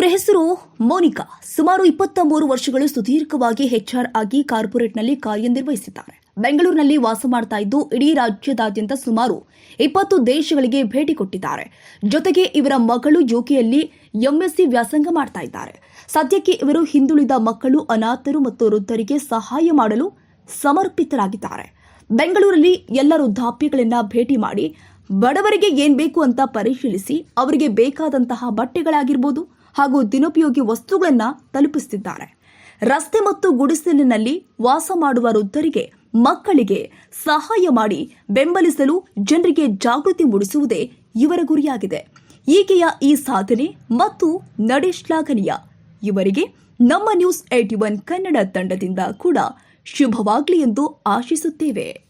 ಇವರ ಹೆಸರು ಮೋನಿಕಾ. ಸುಮಾರು ಇಪ್ಪತ್ತ ಮೂರು ವರ್ಷಗಳು ಸುದೀರ್ಘವಾಗಿ ಹೆಚ್ಆರ್ ಆಗಿ ಕಾರ್ಪೊರೇಟ್ನಲ್ಲಿ ಕಾರ್ಯನಿರ್ವಹಿಸಿದ್ದಾರೆ. ಬೆಂಗಳೂರಿನಲ್ಲಿ ವಾಸ ಮಾಡ್ತಾ ಇದ್ದು, ಇಡೀ ರಾಜ್ಯದಾದ್ಯಂತ ಸುಮಾರು ಇಪ್ಪತ್ತು ದೇಶಗಳಿಗೆ ಭೇಟಿ ಕೊಟ್ಟಿದ್ದಾರೆ. ಜೊತೆಗೆ ಇವರ ಮಗಳು ಯುಕೆಯಲ್ಲಿ ಎಂಎಸ್ಸಿ ವ್ಯಾಸಂಗ ಮಾಡ್ತಾ ಇದ್ದಾರೆ. ಸದ್ಯಕ್ಕೆ ಇವರು ಹಿಂದುಳಿದ ಮಕ್ಕಳು, ಅನಾಥರು ಮತ್ತು ವೃದ್ಧರಿಗೆ ಸಹಾಯ ಮಾಡಲು ಸಮರ್ಪಿತರಾಗಿದ್ದಾರೆ. ಬೆಂಗಳೂರಲ್ಲಿ ಎಲ್ಲ ವೃದ್ಧಾಪ್ಯಗಳನ್ನ ಭೇಟಿ ಮಾಡಿ, ಬಡವರಿಗೆ ಏನ್ ಬೇಕು ಅಂತ ಪರಿಶೀಲಿಸಿ, ಅವರಿಗೆ ಬೇಕಾದಂತಹ ಬಟ್ಟೆಗಳಾಗಿರ್ಬೋದು ಹಾಗೂ ದಿನೋಪಯೋಗಿ ವಸ್ತುಗಳನ್ನು ತಲುಪಿಸುತ್ತಿದ್ದಾರೆ. ರಸ್ತೆ ಮತ್ತು ಗುಡಿಸಲಿನಲ್ಲಿ ವಾಸ ಮಾಡುವ ವೃದ್ಧರಿಗೆ, ಮಕ್ಕಳಿಗೆ ಸಹಾಯ ಮಾಡಿ ಬೆಂಬಲಿಸಲು ಜನರಿಗೆ ಜಾಗೃತಿ ಮೂಡಿಸುವುದೇ ಇವರ ಗುರಿಯಾಗಿದೆ. ಈಕೆಯ ಈ ಸಾಧನೆ ಮತ್ತು ನಡೆ ಶ್ಲಾಘನೀಯ ಇವರಿಗೆ ನಮ್ಮ ನ್ಯೂಸ್ ಏಟಿ ಒನ್ ಕನ್ನಡ ತಂಡದಿಂದ ಕೂಡ ಶುಭವಾಗಲಿ ಎಂದು ಆಶಿಸುತ್ತೇವೆ.